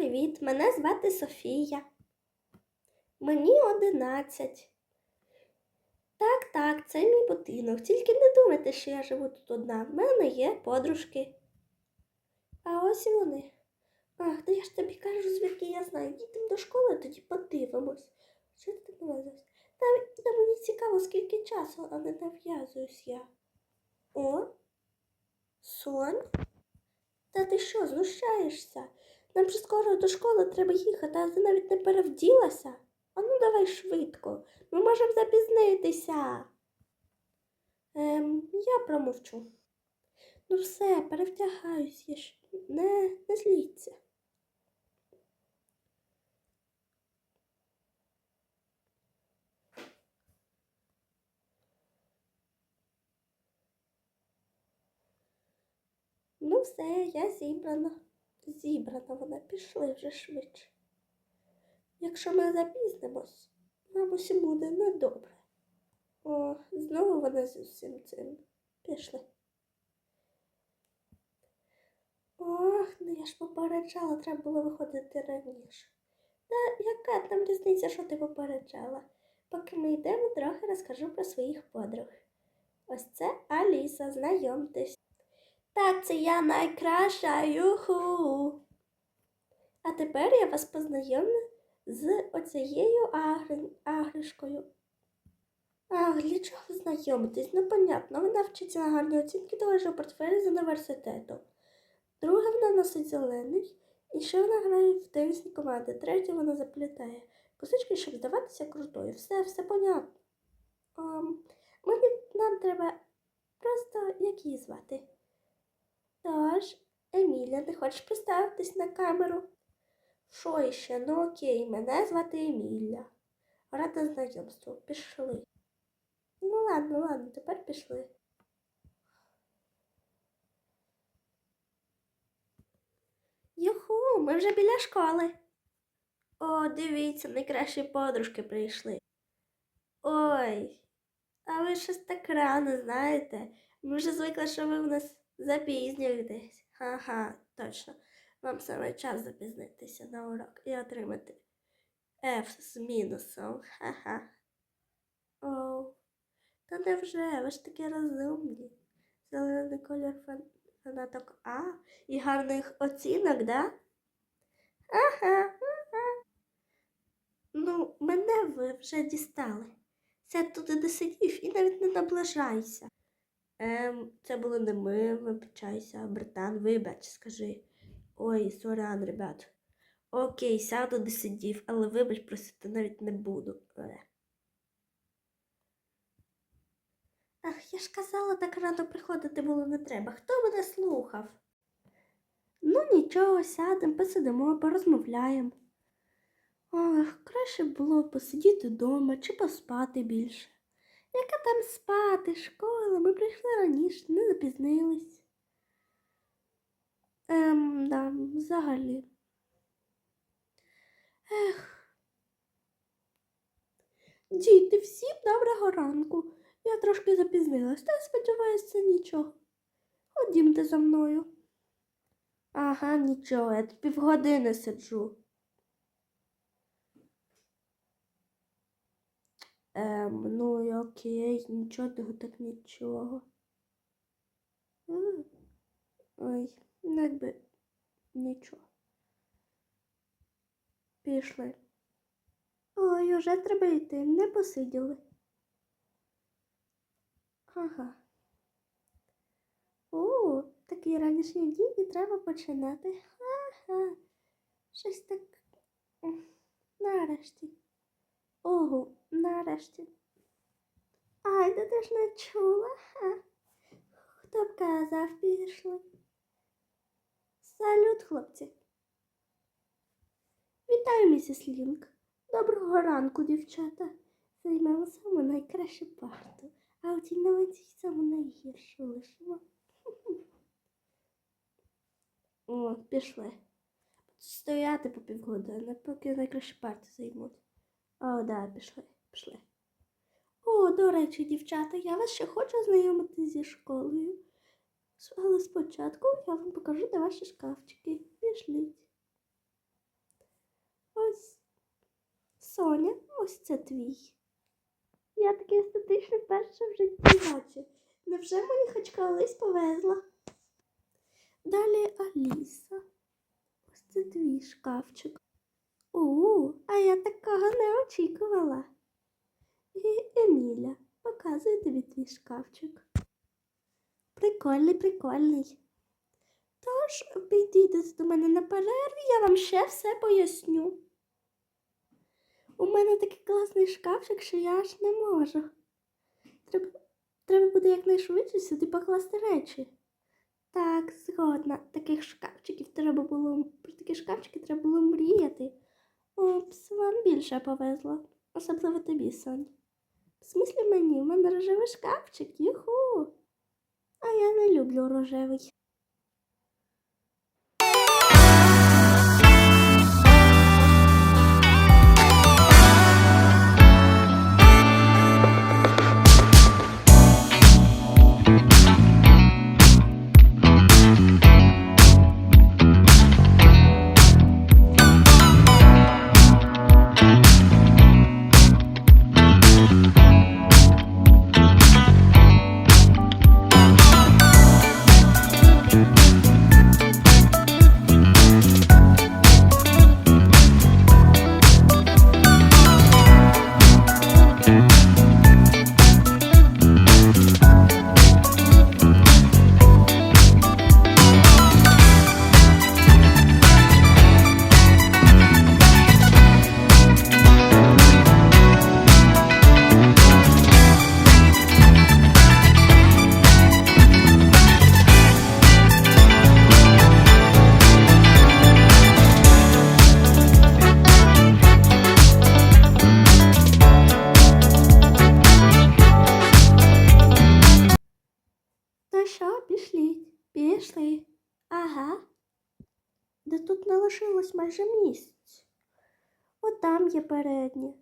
привіт! Мене звати Софія. Мені 11. Так, так, це мій будинок. Тільки не думайте, що я живу тут одна. В мене є подружки. А ось і вони. Ах, та я ж тобі кажу, звідки я знаю. Їдемо до школи, тоді подивимось. Що ти так нав'язуєшся? Та, та мені цікаво, скільки часу, а не нав'язуюсь я. О, сон? Та ти що, знущаєшся? Нам же скоро до школи треба їхати, а ти навіть не перевділася. А ну давай швидко. Ми можемо запізнитися. Ем, я промовчу. Ну все, перевдягаюсь, я ж не, не зліться. Ну все, я зібрана. Зібрана вона, пішли вже швидше. Якщо ми запізнимось, мабуть, буде недобре. О, знову вона з усім цим. Пішли. Ох, ну я ж попереджала, треба було виходити раніше. Та яка там різниця, що ти попереджала? Поки ми йдемо, трохи розкажу про своїх подруг. Ось це Аліса, знайомтесь. Так, це я найкраща, юху. А тепер я вас познайомлю з оцією агри... агришкою. Ах, для чого ви знайомитесь? Ну, понятно, вона вчиться на гарні оцінки того ж портфелі з університету. Друга вона носить зелений, і ще вона грає в тенісні команди. Третя вона заплітає. Косички, щоб здаватися крутою. Все, все понятно. Um, мені, нам треба просто як її звати. Тож, Емілія, ти хочеш представитись на камеру? Що іще? Ну окей, мене звати Емілія. Рада знайомству. Пішли. Ну ладно, ладно, тепер пішли. Юху, ми вже біля школи. О, дивіться, найкращі подружки прийшли. Ой, а ви щось так рано, знаєте? Ми вже звикли, що ви в нас запізнюєтесь. Ха-ха, точно. Вам саме час запізнитися на урок і отримати F з мінусом. Ха-ха. Оу. Та невже, ви ж такі розумні. Зелений колір фан- фанаток А і гарних оцінок, да? Ага, ага. Ну, мене ви вже дістали. Сядь туди, де сидів, і навіть не наближайся. Ем, це було не ми, вибачайся, братан, вибач, скажи. Ой, сорян, ребят. Окей, сяду де сидів, але вибач просити навіть не буду. Е. Ах, я ж казала, так рано приходити було не треба. Хто мене слухав? Ну нічого, сядемо, посидимо, порозмовляємо. Ох, краще було посидіти вдома чи поспати більше. Яка там спати, школа, ми прийшли раніше, не запізнились. Ем, да, взагалі. Ех. Діти, всім доброго ранку. Я трошки запізнилась, та сподіваюся, нічого. Ходімте за мною. Ага, нічого, я тут півгодини сиджу. Ем, ну і окей, нічого того так нічого. Ой, ну якби нічого. Пішли. Ой, уже треба йти, не посиділи. Ага. О, такий ранішній день і треба починати. Ха-ха. Щось так. Нарешті. Ого, нарешті. Ай, да ти ж не чула. Ха. Хто б казав, пішли. Салют, хлопці. Вітаю, місіс Лінк. Доброго ранку, дівчата. Займемо саме найкращу парту, а у тій новинці саме найгіршу лишимо. О, пішли. Стояти по півгодини, поки найкращі парти займуть. О, да, пішли, пішли. О, до речі, дівчата, я вас ще хочу знайомити зі школою. Але спочатку я вам покажу де ваші шкафчики. Пішліть. Ось Соня, ось це твій. Я таке естетичне перше в житті бачу. Невже мені хоч колись повезла? Далі Аліса. Ось це твій шкафчик. У, а я такого не очікувала. І Еміля, показую тобі твій шкафчик. Прикольний, прикольний. Тож підійдете до мене на перерві, я вам ще все поясню. У мене такий класний шкафчик, що я аж не можу. Треба, треба буде якнайшвидше сюди покласти речі. Так, згодна. Таких шкафчиків треба було. Про такі шкафчики треба було мріяти. Опс, вам більше повезло. Особливо тобі, Сонь. В смислі мені, в мене рожевий шкафчик, юху. А я не люблю рожевий. Не майже місць. От там є переднє.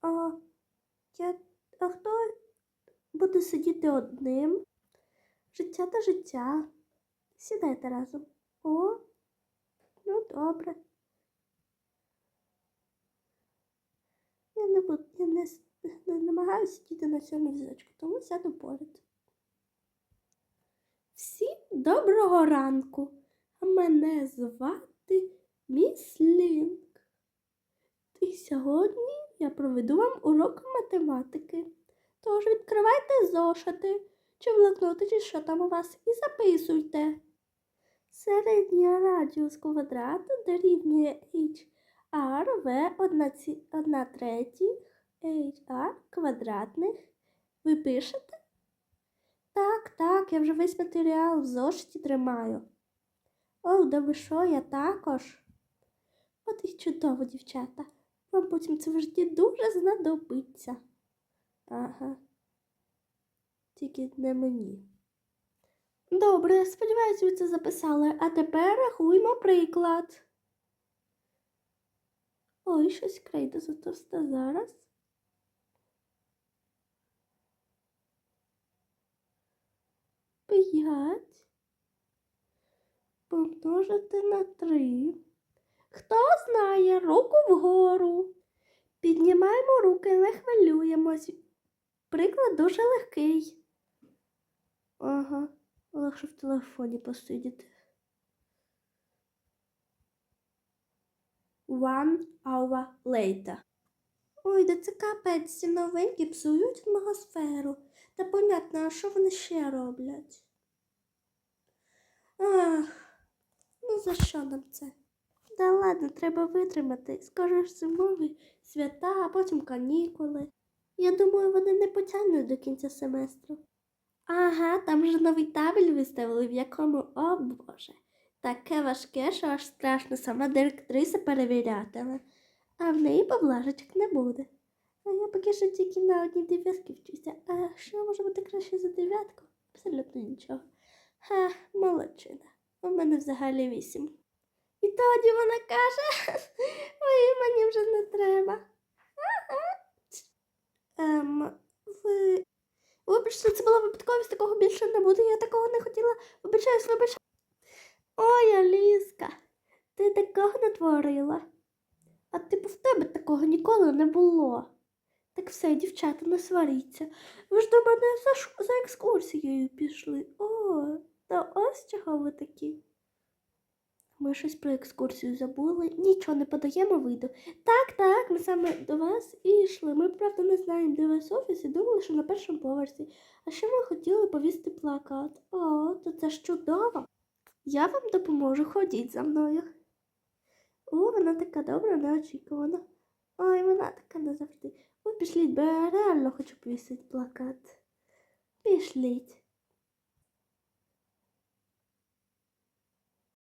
А, я, а хто буде сидіти одним? Життя та життя. Сідайте разом. О, ну добре. Я не буду, я не, не намагаюся сидіти на цьому візочку, тому сяду поряд. Всім доброго ранку. Мене звати Міс Лінк. І сьогодні я проведу вам урок математики. Тож відкривайте зошити чи блокноти, чи що там у вас, і записуйте. Середній радіус квадрату дорівнює HR в 1 третіх HR квадратних. Ви пишете? Так, так, я вже весь матеріал в зошиті тримаю. О, да ви що, я також. От і чудово, дівчата. Вам потім це в дуже знадобиться. Ага. Тільки не мені. Добре, сподіваюся, ви це записали. А тепер рахуємо приклад. Ой, щось крейда затовста зараз. П'ять помножити на три. Хто знає руку вгору? Піднімаємо руки, не хвилюємось. Приклад дуже легкий. Ага, легше в телефоні посидіти. One hour later. Ой, да це капець, ці новинки псують атмосферу. Та понятно, а що вони ще роблять? Ах, ну за що нам це? Да ладно, треба витримати. Скоро ж зимові свята, а потім канікули. Я думаю, вони не потягнуть до кінця семестру. Ага, там же новий табель виставили, в якому, о Боже, таке важке, що аж страшно сама директриса перевірятиме, а в неї поблажечок не буде. А я поки що тільки на одній дев'ятки вчуся. А що може бути краще за дев'ятку? Абсолютно нічого. Ха, молодчина. У мене взагалі вісім. І тоді вона каже, ой, мені вже не треба. Ем, ви. Вибачте, це була випадковість, такого більше не буде. Я такого не хотіла. Вибачаюсь, вибачаюсь. Ой, Аліска, ти такого натворила. А типу в тебе такого ніколи не було. Так все, дівчата, не сваріться. Ви ж до мене за, за екскурсією пішли. О, та ось чого ви такі. Ми щось про екскурсію забули. Нічого не подаємо виду. Так, так, ми саме до вас і йшли. Ми, правда, не знаємо, де вас офіс і думали, що на першому поверсі. А ще ми хотіли повісти плакат. О, то це ж чудово. Я вам допоможу, ходіть за мною. О, вона така добра, неочікувана. Ой, вона така не завжди. Ой, пішліть, бо я реально хочу повісити плакат. Пішліть.